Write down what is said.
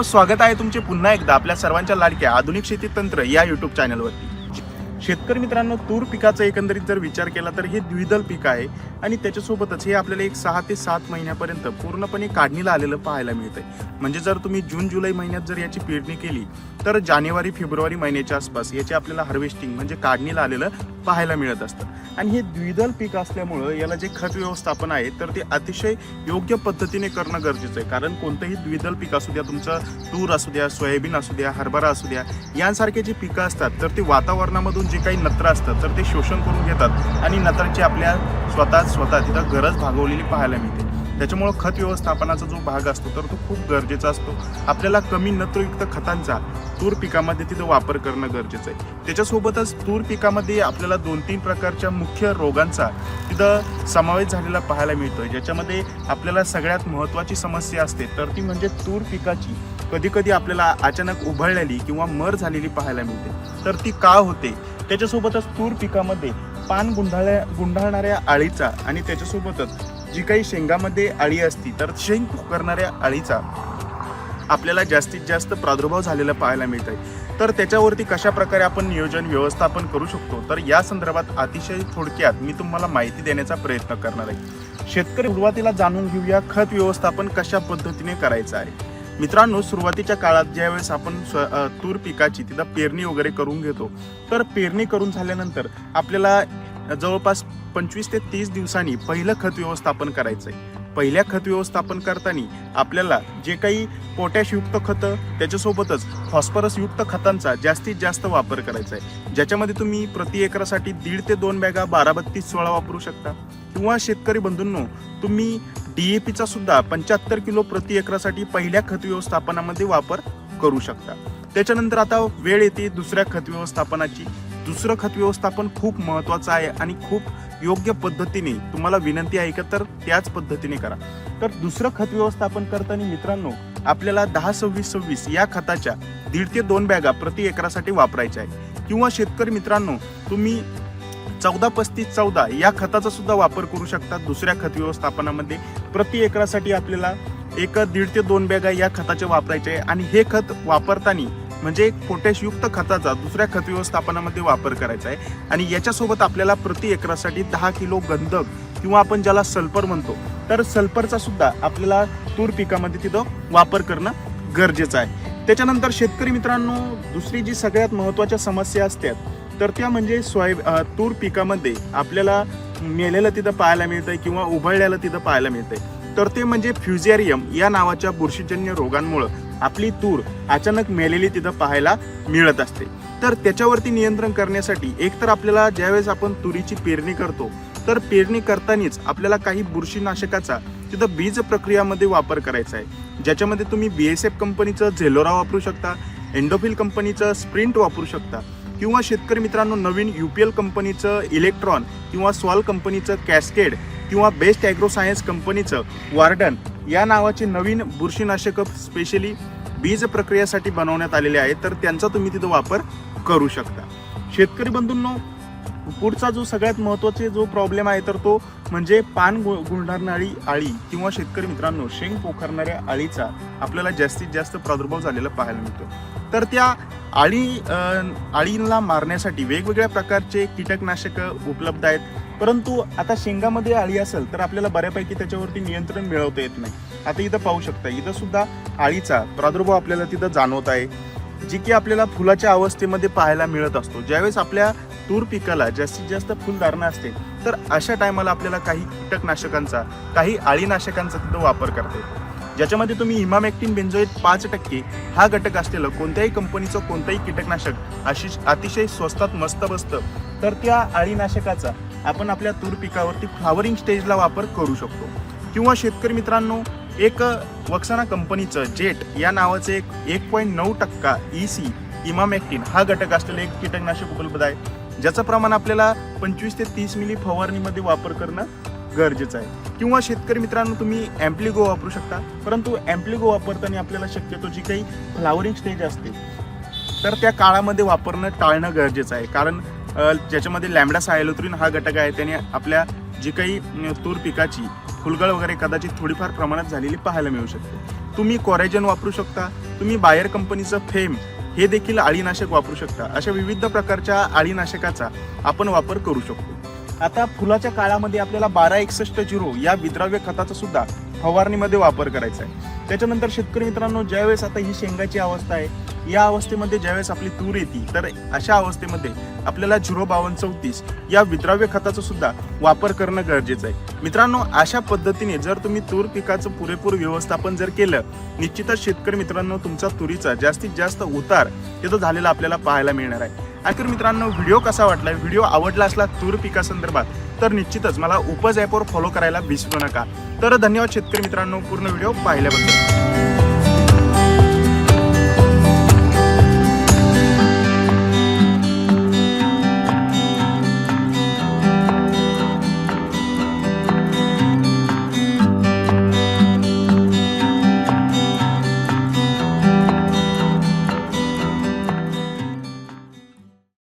मित्रांनो स्वागत आहे तुमचे पुन्हा एकदा आपल्या सर्वांच्या लाडक्या आधुनिक शेती तंत्र या युट्यूब चॅनलवरती शेतकरी मित्रांनो तूर पिकाचा एकंदरीत जर विचार केला तर हे द्विदल पीक आहे आणि त्याच्यासोबतच हे आपल्याला एक सहा ते सात महिन्यापर्यंत पूर्णपणे काढणीला आलेलं पाहायला मिळतंय. म्हणजे जर तुम्ही जून जुलै महिन्यात जर याची पेरणी केली तर जानेवारी फेब्रुवारी महिन्याच्या आसपास याचे आपल्याला हार्वेस्टिंग म्हणजे काढणीला आलेलं पाहायला मिळत असतं. आणि हे द्विदल पीक असल्यामुळं याला जे खत व्यवस्थापन आहे तर ते अतिशय योग्य पद्धतीने करणं गरजेचं आहे. कारण कोणतंही द्विदल पीक असू द्या तुमचं तूर असू द्या सोयाबीन असू द्या हरभरा असू द्या यांसारखे जे पिकं असतात तर ते वातावरणामधून जे काही नत्र असतं तर ते शोषण करून घेतात आणि नत्राची आपल्या स्वतः स्वतः तिथं गरज भागवलेली पाहायला मिळते. त्याच्यामुळं खत व्यवस्थापनाचा जो भाग असतो तर तो खूप गरजेचा असतो. आपल्याला कमी नत्रयुक्त खतांचा तूर पिकामध्ये तिथं वापर करणं गरजेचं आहे. त्याच्यासोबतच तूर पिकामध्ये आपल्याला दोन तीन प्रकारच्या मुख्य रोगांचा तिथं समावेश झालेला पाहायला मिळतोय. ज्याच्यामध्ये आपल्याला सगळ्यात महत्त्वाची समस्या असते तर ती म्हणजे तूर पिकाची. कधी कधी आपल्याला अचानक उभळलेली किंवा मर झालेली पाहायला मिळते. तर ती का होते? त्याच्यासोबतच तूर पिकामध्ये पान गुंढाळ्या गुंढाळणाऱ्या आळीचा आणि त्याच्यासोबतच जी काही शेंगामध्ये आळी असती तर शेंग करणाऱ्या आळीचा आपल्याला जास्तीत जास्त प्रादुर्भाव झालेला पाहायला मिळत आहे तर त्याच्यावरती कशा प्रकारे आपण नियोजन व्यवस्थापन करू शकतो? तर या संदर्भात अतिशय थोडक्यात मी तुम्हाला माहिती देण्याचा प्रयत्न करणार आहे. शेतकरी सुरुवातीला जाणून घेऊया खत व्यवस्थापन कशा पद्धतीने करायचं आहे. मित्रांनो सुरुवातीच्या काळात ज्यावेळेस आपण स्व- तूर पिकाची तिथं पेरणी वगैरे करून घेतो तर पेरणी करून झाल्यानंतर आपल्याला जवळपास पंचवीस ते तीस दिवसांनी पहिलं खत व्यवस्थापन करायचं आहे पहिल्या खत व्यवस्थापन करताना आपल्याला जे काही पोटॅशयुक्त खतं त्याच्यासोबतच फॉस्फरसयुक्त खतांचा जास्तीत जास्त वापर करायचा आहे ज्याच्यामध्ये तुम्ही प्रति एकरासाठी दीड ते दोन बॅगा बारा बत्तीस सोळा वापरू शकता. किंवा शेतकरी बंधूंनो तुम्ही डीएपीचा सुद्धा पंच्याहत्तर किलो प्रति एकरासाठी पहिल्या खत व्यवस्थापनामध्ये वापर करू शकता. त्याच्यानंतर आता वेळ येते दुसऱ्या खत व्यवस्थापनाची. दुसरं खत व्यवस्थापन खूप महत्वाचं आहे आणि खूप योग्य पद्धतीने तुम्हाला विनंती आहे का तर त्याच पद्धतीने करा. तर दुसरं खत व्यवस्थापन करताना मित्रांनो आपल्याला दहा सव्वीस सव्वीस या खताच्या दीड ते दोन बॅगा प्रति एकरासाठी वापरायच्या आहे किंवा शेतकरी मित्रांनो तुम्ही चौदा पस्तीस चौदा या खताचा सुद्धा वापर करू शकता दुसऱ्या खत व्यवस्थापनामध्ये. प्रति एकरासाठी आपल्याला एक दीड ते दोन बॅगा या खताचे वापरायचे आहे. आणि हे खत वापरताना म्हणजे पोटॅशयुक्त खताचा दुसऱ्या खत व्यवस्थापनामध्ये वापर करायचा आहे. आणि याच्यासोबत आपल्याला प्रति एकरासाठी दहा किलो गंधक किंवा आपण ज्याला सल्फर म्हणतो तर सल्फरचा सुद्धा आपल्याला तूर पिकामध्ये तिथं वापर करणं गरजेचं आहे. त्याच्यानंतर शेतकरी मित्रांनो दुसरी जी सगळ्यात महत्त्वाच्या समस्या असतात तर त्या म्हणजे सोया तूर पिकामध्ये आपल्याला मेलेलं तिथं पाहायला मिळतंय किंवा उभळलेलं तिथं पाहायला मिळतंय. तर ते म्हणजे फ्युझेरियम या नावाच्या बुरशीजन्य रोगांमुळं आपली तूर अचानक मेलेली तिथं पाहायला मिळत असते. तर त्याच्यावरती नियंत्रण करण्यासाठी एकतर आपल्याला ज्यावेळेस आपण तुरीची पेरणी करतो तर पेरणी करतानाच आपल्याला काही बुरशीनाशकाचा तिथं बीज प्रक्रियामध्ये वापर करायचा आहे. ज्याच्यामध्ये तुम्ही बी एस एफ कंपनीचं झेलोरा वापरू शकता एन्डोफिल कंपनीचं स्प्रिंट वापरू शकता किंवा शेतकरी मित्रांनो नवीन यू पी एल कंपनीचं इलेक्ट्रॉन किंवा सॉल कंपनीचं कॅस्केड किंवा बेस्ट ॲग्रो सायन्स कंपनीचं वार्डन या नावाचे नवीन बुरशीनाशक स्पेशली बीज प्रक्रियेसाठी बनवण्यात आलेले आहेत. तर त्यांचा तुम्ही तिथं वापर करू शकता. शेतकरी बंधूंनो पुढचा जो सगळ्यात महत्त्वाचे जो प्रॉब्लेम आहे तर तो म्हणजे पान गु गुंढारणारी आळी किंवा शेतकरी मित्रांनो शेंग पोखरणाऱ्या आळीचा आपल्याला जास्तीत जास्त प्रादुर्भाव झालेला पाहायला मिळतो. तर त्या आळी आळींना मारण्यासाठी वेगवेगळ्या प्रकारचे कीटकनाशक उपलब्ध आहेत. परंतु आता शेंगामध्ये आळी असेल तर आपल्याला बऱ्यापैकी त्याच्यावरती नियंत्रण मिळवता येत नाही. आता इथं पाहू शकता इथं सुद्धा आळीचा प्रादुर्भाव आपल्याला तिथं जाणवत आहे. जी की आपल्याला फुलाच्या अवस्थेमध्ये पाहायला मिळत असतो. ज्यावेळेस आपल्या तूर पिकाला जास्तीत जास्त फुलधारणा असते तर अशा टायमाला आपल्याला काही कीटकनाशकांचा काही आळीनाशकांचा तिथं वापर करता येतो. ज्याच्यामध्ये तुम्ही इमामॅक्टिन बेन्झोएट पाच टक्के हा घटक असलेलं कोणत्याही कंपनीचं कोणतंही कीटकनाशक अशी अतिशय स्वस्तात मस्त बसतं तर त्या आळीनाशकाचा आपण आपल्या तूर पिकावरती फ्लावरिंग स्टेजला वापर करू शकतो. किंवा शेतकरी मित्रांनो एक वक्साना कंपनीचं जेट या नावाचं एक एक पॉईंट नऊ टक्का ई सी इमामॅक्टिन हा घटक असलेलं एक कीटकनाशक उपलब्ध आहे. ज्याचं प्रमाण आपल्याला पंचवीस ते तीस मिली फवारणीमध्ये वापर करणं गरजेचं आहे. किंवा शेतकरी मित्रांनो तुम्ही ॲम्प्लिगो वापरू शकता. परंतु ॲम्प्लिगो वापरताना आपल्याला शक्यतो जी काही फ्लावरिंग स्टेज असते तर त्या काळामध्ये वापरणं टाळणं गरजेचं आहे. कारण ज्याच्यामध्ये लॅमडा सायलोत्रीन हा घटक आहे त्याने आपल्या जी काही तूर पिकाची फुलगळ वगैरे कदाचित थोडीफार प्रमाणात झालेली पाहायला मिळू शकते. तुम्ही कोरेजन वापरू शकता. तुम्ही बायर कंपनीचं फेम हे देखील अळीनाशक वापरू शकता. अशा विविध प्रकारच्या अळीनाशकाचा आपण वापर करू शकतो. आता फुलाच्या काळामध्ये आपल्याला बारा एकसष्ट झिरो या विद्राव्य खताचा सुद्धा फवारणीमध्ये वापर करायचा आहे. त्याच्यानंतर शेतकरी मित्रांनो ज्यावेळेस आता ही शेंगाची अवस्था आहे या अवस्थेमध्ये ज्यावेळेस आपली तूर येते तर अशा अवस्थेमध्ये आपल्याला झिरो बावन्न चौतीस या विद्राव्य खताचा सुद्धा वापर करणं गरजेचं आहे. मित्रांनो अशा पद्धतीने जर तुम्ही तूर पिकाचं पुरेपूर व्यवस्थापन जर केलं निश्चितच शेतकरी मित्रांनो तुमचा तुरीचा जास्तीत जास्त उतार तिथं झालेला आपल्याला पाहायला मिळणार आहे. आखिर मित्रांनो व्हिडिओ कसा वाटला? व्हिडिओ आवडला असला तूर पिकासंदर्भात तर निश्चितच मला उपज ॲपवर फॉलो करायला विसरू नका. तर धन्यवाद शेतकरी मित्रांनो पूर्ण व्हिडिओ पाहिल्याबद्दल.